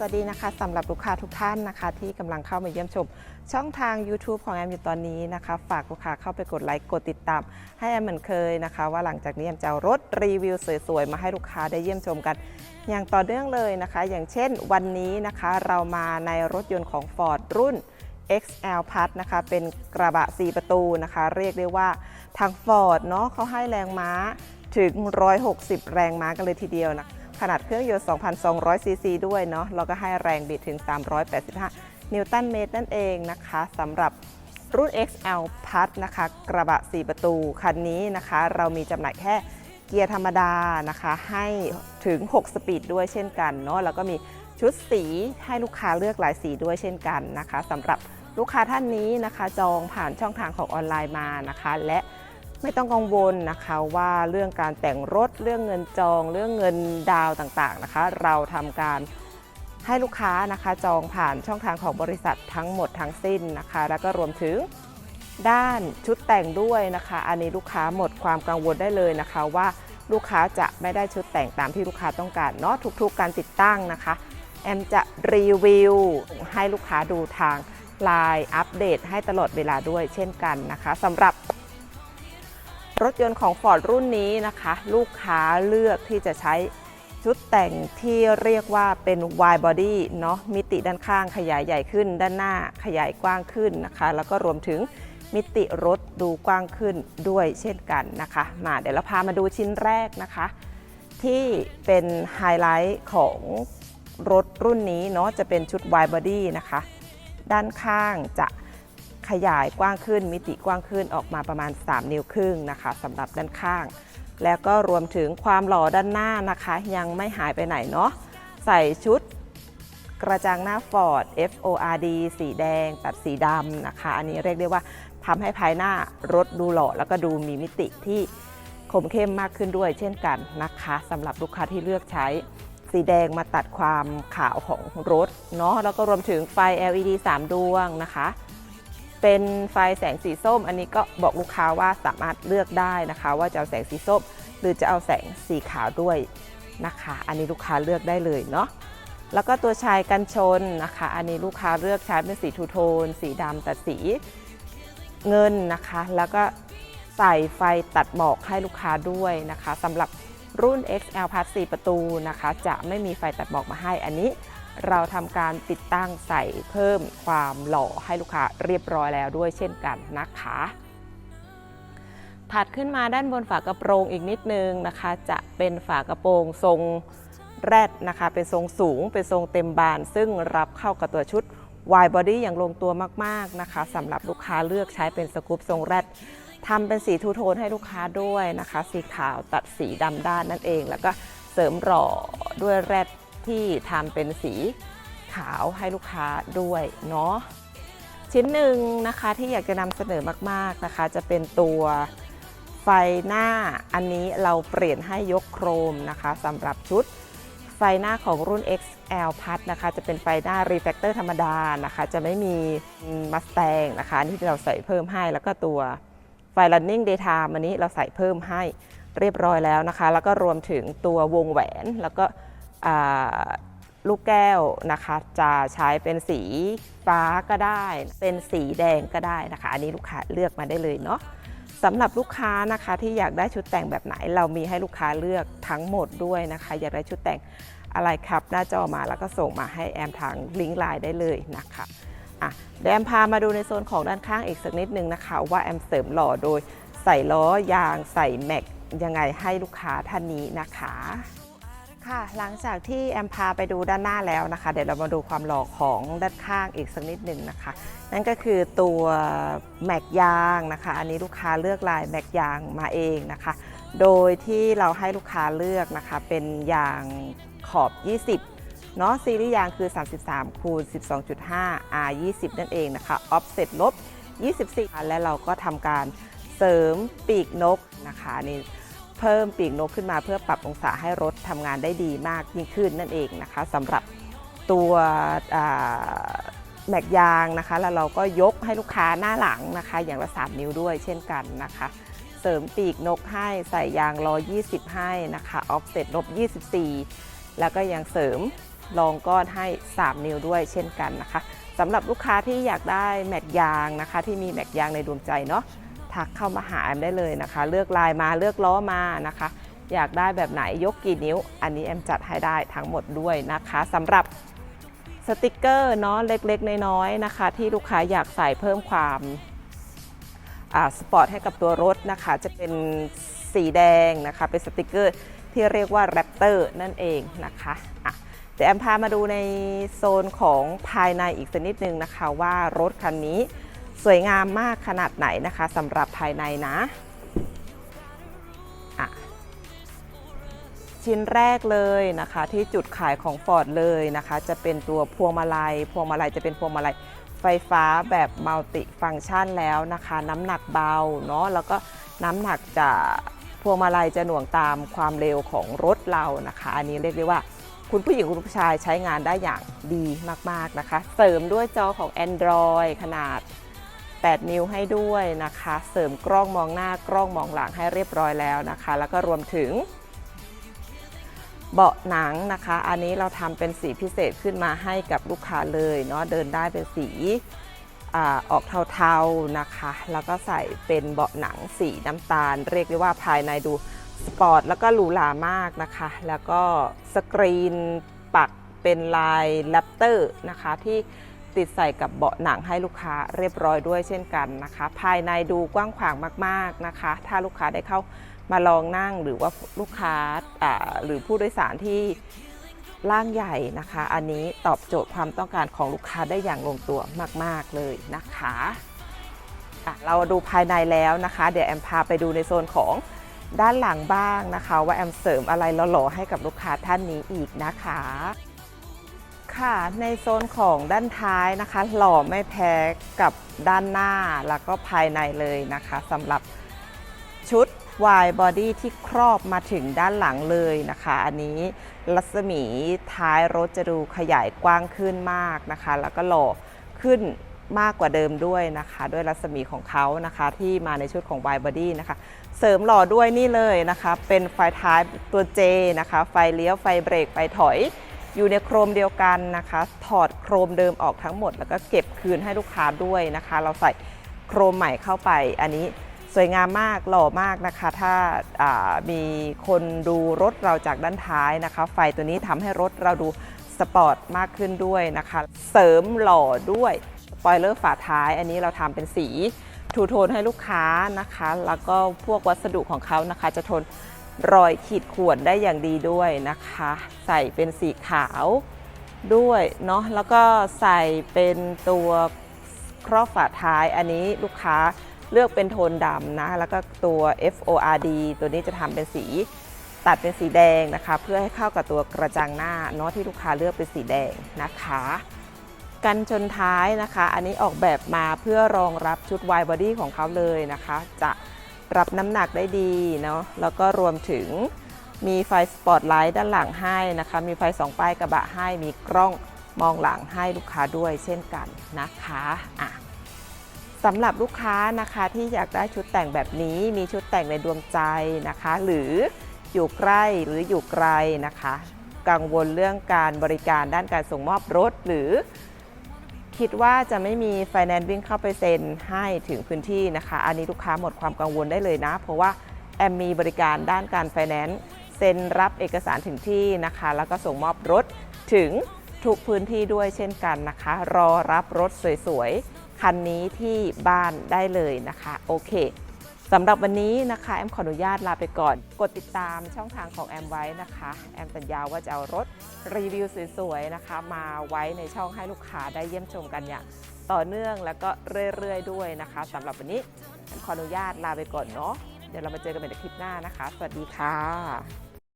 สวัสดีนะคะสำหรับลูกค้าทุกท่านนะคะ ที่กำลังเข้ามาเยี่ยมชม ช่องทาง YouTube ของแอมอยู่ตอนนี้นะคะ ฝากลูกค้าเข้าไปกดไลค์กดติดตามให้แอมเหมือนเคยนะคะ ว่าหลังจากนี้แอมจะรถรีวิวสวยๆ มาให้ลูกค้าได้เยี่ยมชมกัน อย่างต่อเนื่องเลยนะคะ อย่างเช่นวันนี้นะคะเรามาในรถยนต์ของ Ford รุ่น XL Plus นะคะ เป็นกระบะ 4 ประตูนะคะ เรียกได้ว่าทาง Ford เนาะเขาให้แรงม้าถึง 160 แรงม้ากันเลยทีเดียวนะขนาดเครื่องยนต์ 2,200 ซีซีด้วยเนาะแล้วก็ให้แรงบิดถึง 385 นิวตันเมตรนั่นเองนะคะสำหรับรุ่น XL Plus นะคะ กระบะ 4 ประตู คันนี้นะคะ เรามีจำหน่ายแค่เกียร์ธรรมดานะคะ ให้ถึง 6 สปีดด้วยเช่นกันเนาะแล้วก็มีชุดสีให้ลูกค้าเลือกหลายสีด้วยเช่นกันนะคะสำหรับลูกค้าท่านนี้นะคะ จองผ่านช่องทางของออนไลน์มานะคะ และไม่ต้องกังวลนะคะว่าเรื่องการแต่งรถเรื่องเงินจอง เรื่องเงินดาวต่างๆนะคะ เราทำการ ให้ลูกค้านะคะจองผ่านช่องทางของบริษัททั้งหมดทั้งสิ้นนะคะ แล้วก็รวมถึงด้านชุดแต่งด้วยนะคะ อันนี้ลูกค้าหมดความกังวลได้เลยนะคะ ว่าลูกค้าจะไม่ได้ชุดแต่งตามที่ลูกค้าต้องการเนาะทุกๆ การติดตั้งนะคะ แอมจะรีวิวให้ลูกค้าดูทางไลน์อัปเดตให้ตลอดเวลาด้วยเช่นกันนะคะสำหรับรถยนต์ของ Ford รุ่นนี้นะคะ ลูกค้าเลือกที่จะใช้ ชุดแต่งที่เรียกว่าเป็น wide body เนาะมิติด้านข้างขยายใหญ่ขึ้น ด้านหน้าขยายกว้างขึ้นนะคะ แล้วก็รวมถึงมิติรถดูกว้างขึ้นด้วยเช่นกันนะคะ มาเดี๋ยวเราพามาดูชิ้นแรกนะคะ ที่เป็นไฮไลท์ของรถรุ่นนี้เนาะจะเป็นชุด wide body นะคะ ด้านข้างจะขยายกว้างขึ้น มิติกว้างขึ้นออกมาประมาณ 3 นิ้วครึ่งนะคะสำหรับด้านข้าง แล้วก็รวมถึงความหล่อด้านหน้านะคะ ยังไม่หายไปไหนเนาะใส่ชุดกระจังหน้า Ford FORD สีแดง ตัดสีดำนะคะ อันนี้เรียกได้ว่าทำให้ภายหน้ารถดูหล่อแล้วก็ดูมีมิติที่คมเข้มมากขึ้นด้วยเช่นกันนะคะสำหรับลูกค้าที่เลือกใช้สีแดงมาตัดความขาวของรถเนาะแล้วก็รวมถึงไฟ LED 3 ดวงนะคะ เป็นไฟแสงสีส้ม อันนี้ก็บอกลูกค้าว่าสามารถเลือกได้นะคะ ว่าจะเอาแสงสีส้ม หรือจะเอาแสงสีขาวด้วยนะคะ อันนี้ลูกค้าเลือกได้เลยเนาะแล้วก็ตัวชายกันชนนะคะ อันนี้ลูกค้าเลือกใช้เป็นสีทูโทน สีดำแต่สีเงินนะคะ แล้วก็ใส่ไฟตัดหมอกให้ลูกค้าด้วยนะคะสำหรับรุ่น XL Plus 4 ประตูนะคะ จะไม่มีไฟตัดหมอกมาให้อันนี้ เราทำการติดตั้งใส่เพิ่มความหล่อให้ลูกค้าเรียบร้อยแล้วด้วยเช่นกันนะคะ ถัดขึ้นมาด้านบนฝากระโปรงอีกนิดนึงนะคะ จะเป็นฝากระโปรงทรงแรดนะคะ เป็นทรงสูง เป็นทรงเต็มบาน ซึ่งรับเข้ากับตัวชุด wide body อย่างลงตัวมาก ๆ นะคะสำหรับลูกค้าเลือกใช้เป็นสกู๊ปทรงแรดทำเป็นสีทูโทนให้ลูกค้าด้วยนะคะ สีขาวตัดสีดำด้านนั่นเอง แล้วก็เสริมหล่อด้วยแรด ที่ทำเป็นสีขาวให้ลูกค้าด้วยเนาะชิ้นหนึ่งนะคะที่อยากจะนำเสนอมากๆนะคะ จะเป็นตัวไฟหน้าอันนี้เราเปลี่ยนให้ยกโครมนะคะสำหรับชุดไฟหน้าของรุ่น XL Plus นะคะ จะเป็นไฟหน้า Reflector ธรรมดานะคะ จะไม่มี Mustang นะคะอันนี่ที่เราใส่เพิ่มให้แล้วก็ตัวไฟ Running Daytime อันนี้เราใส่เพิ่มให้เรียบร้อยแล้วนะคะ แล้วก็รวมถึงตัววงแหวนแล้วก็ ลูกแก้วนะคะจะใช้เป็นสีฟ้าก็ได้ เป็นสีแดงก็ได้นะคะ อันนี้ลูกค้าเลือกมาได้เลยเนาะสำหรับลูกค้านะคะที่อยากได้ชุดแต่งแบบไหน เรามีให้ลูกค้าเลือกทั้งหมดด้วยนะคะ อยากได้ชุดแต่งอะไรครับ หน้าจอมาแล้วก็ส่งมาให้แอมทางลิงก์ไลน์ได้เลยนะคะอะเดี๋ยวแอมพามาดูในโซนของด้านข้างอีกสักนิดนึงนะคะ ว่าแอมเสริมหล่อโดยใส่ล้อยางใส่แม็กยังไงให้ลูกค้าท่านนี้นะคะ ค่ะ หลังจากที่แอมพาไปดูด้านหน้าแล้วนะคะ เดี๋ยวเรามาดูความหล่อของด้านข้างอีกสักนิดหนึ่งนะคะ นั่นก็คือตัวแม็กยางนะคะ อันนี้ลูกค้าเลือกลายแม็กยางมาเองนะคะ โดยที่เราให้ลูกค้าเลือกนะคะ เป็นยางขอบ 20เนาะซีรีส์ยางคือ 33 คูณ 12.5 R 20 นั่นเองนะคะ offset ลบ 24 และเราก็ทำการเสริมปีกนกนะคะนี่ เพิ่มปีกนกขึ้นมาเพื่อปรับองศาให้รถทำงานได้ดีมากยิ่งขึ้นนั่นเองนะคะสำหรับตัวแม็กยางนะคะ แล้วเราก็ยกให้ลูกค้าหน้าหลังนะคะ อย่างละ 3 นิ้วด้วยเช่นกันนะคะ เสริมปีกนกให้ใส่ยางล้อ20 ให้นะคะออฟเซ็ตลบ24 แล้วก็ยังเสริมรองก้อนให้ 3 นิ้วด้วยเช่นกันนะคะสำหรับลูกค้าที่อยากได้แม็กยางนะคะ ที่มีแม็กยางในดวงใจเนาะ ทักเข้ามาหาแอมได้เลยนะคะ เลือกลายมาเลือกล้อมานะคะ อยากได้แบบไหนยกกี่นิ้ว อันนี้แอมจัดให้ได้ทั้งหมดด้วยนะคะสำหรับสติกเกอร์เนาะเล็กๆ น้อยๆนะคะ ที่ลูกค้าอยากใส่เพิ่มความอ่าสปอร์ตให้กับตัวรถนะคะ จะเป็นสีแดงนะคะ เป็นสติกเกอร์ที่เรียกว่าแรปเตอร์นั่นเองนะคะอะเดี๋ยวแอมพามาดูในโซนของภายในอีกสักนิดนึงนะคะว่ารถคันนี้ สวยงามมากขนาดไหนนะคะสำหรับภายในนะอะชิ้นแรกเลยนะคะที่จุดขายของ Ford เลยนะคะ จะเป็นตัวพวงมาลัย พวงมาลัยจะเป็นพวงมาลัยไฟฟ้าแบบมัลติฟังก์ชันแล้วนะคะ น้ำหนักเบาเนาะแล้วก็น้ำหนักจะพวงมาลัยจะหน่วงตามความเร็วของรถเรานะคะ อันนี้เรียกได้ว่าคุณผู้หญิงคุณผู้ชายใช้งานได้อย่างดีมาก ๆ นะคะ เสริมด้วยจอของ Android ขนาด 8 นิ้วให้ด้วยนะคะ เสริมกล้องมองหน้ากล้องมองหลังให้เรียบร้อยแล้วนะคะ แล้วก็รวมถึง เบาะหนังนะคะ อันนี้เราทำเป็นสีพิเศษขึ้นมาให้กับลูกค้าเลยเนาะเดินได้เป็นสีอออกเทาๆนะคะ แล้วก็ใส่เป็นเบาะหนังสีน้ำตาล เรียกได้ว่าภายในดูสปอร์ตแล้วก็หรูหรามากนะคะ แล้วก็สกรีนปักเป็นลายแรปเตอร์นะคะที่ ติดใส่กับเบาะหนังให้ลูกค้าเรียบร้อยด้วยเช่นกันนะคะ ภายในดูกว้างขวางมากๆนะคะ ถ้าลูกค้าได้เข้ามาลองนั่งหรือว่าลูกค้าหรือผู้โดยสารที่ร่างใหญ่นะคะ อันนี้ตอบโจทย์ความต้องการของลูกค้าได้อย่างลงตัวมาก ๆ เลยนะคะะเราดูภายในแล้วนะคะ เดี๋ยวแอมพาไปดูในโซนของด้านหลังบ้างนะคะ ว่าแอมเสริมอะไรหล่อๆให้กับลูกค้าท่านนี้อีกนะคะ ค่ะ ในโซนของด้านท้ายนะคะ หล่อไม่แพ้กับด้านหน้าแล้วก็ภายในเลยนะคะสำหรับชุด wide body ที่ครอบมาถึงด้านหลังเลยนะคะ อันนี้รัศมีท้ายรถจะดูขยายกว้างขึ้นมากนะคะ แล้วก็หล่อขึ้นมากกว่าเดิมด้วยนะคะ ด้วยรัศมีของเขานะคะ ที่มาในชุดของ wide body นะคะ เสริมหล่อด้วยนี่เลยนะคะ เป็นไฟท้ายตัว J นะคะ ไฟเลี้ยวไฟเบรกไฟถอย อยู่ในโครมเดียวกันนะคะ ถอดโครมเดิมออกทั้งหมด แล้วก็เก็บคืนให้ลูกค้าด้วยนะคะ เราใส่โครมใหม่เข้าไป อันนี้สวยงามมากหล่อมากนะคะ ถ้าามีคนดูรถเราจากด้านท้ายนะคะ ไฟตัวนี้ทำให้รถเราดูสปอร์ตมากขึ้นด้วยนะคะ เสริมหล่อด้วยสปอยเลอร์ฝาท้าย อันนี้เราทำเป็นสีทูโทนให้ลูกค้านะคะ แล้วก็พวกวัสดุของเขานะคะจะทน รอยขีดข่วนได้อย่างดีด้วยนะคะ ใส่เป็นสีขาวด้วยเนาะแล้วก็ใส่เป็นตัวครอบฝาท้ายอันนี้ลูกค้าเลือกเป็นโทนดำนะ แล้วก็ตัว FORD ตัวนี้จะทำเป็นสีตัดเป็นสีแดงนะคะ เพื่อให้เข้ากับตัวกระจังหน้าเนาะที่ลูกค้าเลือกเป็นสีแดงนะคะ กันชนท้ายนะคะ อันนี้ออกแบบมาเพื่อรองรับชุด wide body ของเขาเลยนะคะ จะ รับน้ำหนักได้ดีเนาะแล้วก็รวมถึงมีไฟสปอตไลท์ด้านหลังให้นะคะ มีไฟสองป้ายกระบะให้ มีกล้องมองหลังให้ลูกค้าด้วยเช่นกันนะคะอะสำหรับลูกค้านะคะที่อยากได้ชุดแต่งแบบนี้ มีชุดแต่งในดวงใจนะคะ หรืออยู่ใกล้หรืออยู่ไกลนะคะ กังวลเรื่องการบริการด้านการส่งมอบรถหรือ คิดว่าจะไม่มีไฟแนนซ์วิ่งเข้าไปเซ็นให้ถึงพื้นที่นะคะ อันนี้ลูกค้าหมดความกังวลได้เลยนะ เพราะว่าแอมมีบริการด้านการไฟแนนซ์เซ็นรับเอกสารถึงที่นะคะ แล้วก็ส่งมอบรถถึงทุกพื้นที่ด้วยเช่นกันนะคะ รอรับรถสวยๆ คันนี้ที่บ้านได้เลยนะคะ โอเค สำหรับวันนี้นะคะแอมขออนุญาตลาไปก่อน กดติดตามช่องทางของแอมไว้นะคะ แอมสัญญาว่าจะเอารถรีวิวสวยๆนะคะ มาไว้ในช่องให้ลูกค้าได้เยี่ยมชมกันอย่างต่อเนื่องแล้วก็เรื่อยๆด้วยนะคะสำหรับวันนี้แอมขออนุญาตลาไปก่อนเนาะเดี๋ยวเรามาเจอกันใหม่ในคลิปหน้านะคะ สวัสดีค่ะ